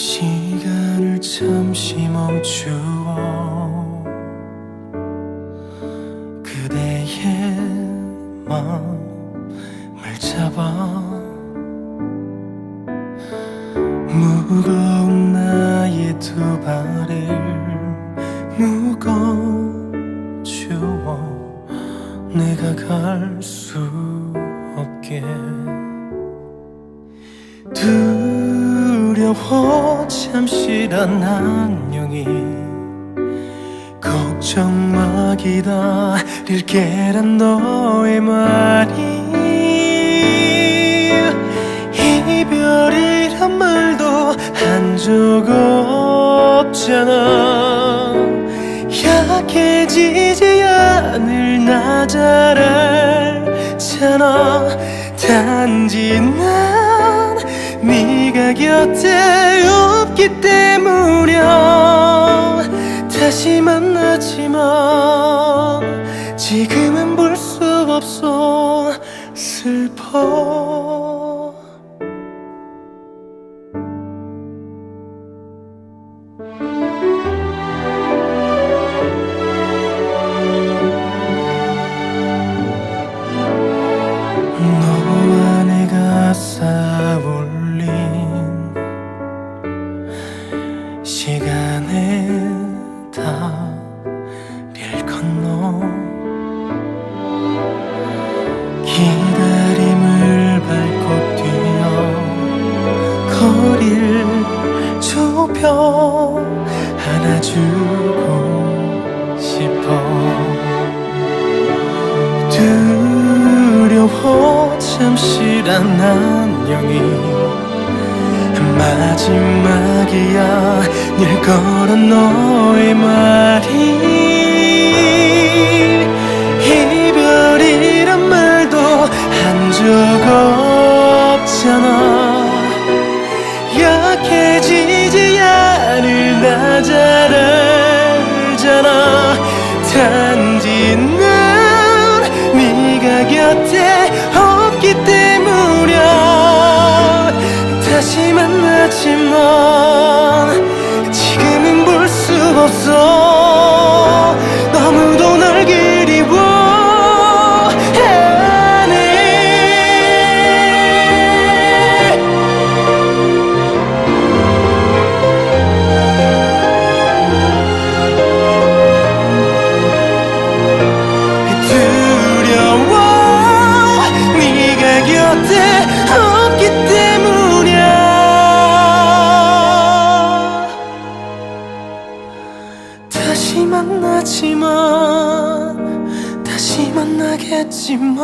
시간을 잠시 멈추어 그대의 마음을 잡아 무거운 나의 두 발을 묶어주어 내가 갈 수 없게 두 려워 잠시란 안녕이 걱정 마 기다릴게란 너의 말이 이별이란 말도 한 적 없잖아. 약해지지 않을 나 잘 알잖아. 단지 난 네가 곁에 없기 때문이야. 다시 만나지만 지금은 볼 수 없어. 슬퍼 잠시란 안녕이 마지막이야. 늘 걸은 너의 말이 이별이란 말도 한 적 없잖아. 약해지지 않을 나 잘 알잖아. 단 다시 만나지만 지금은 볼 수 없어. 너무도 널 그리워해 두려워. 네가 곁에 없기 때문이 다시 만나지만 다시 만나겠지만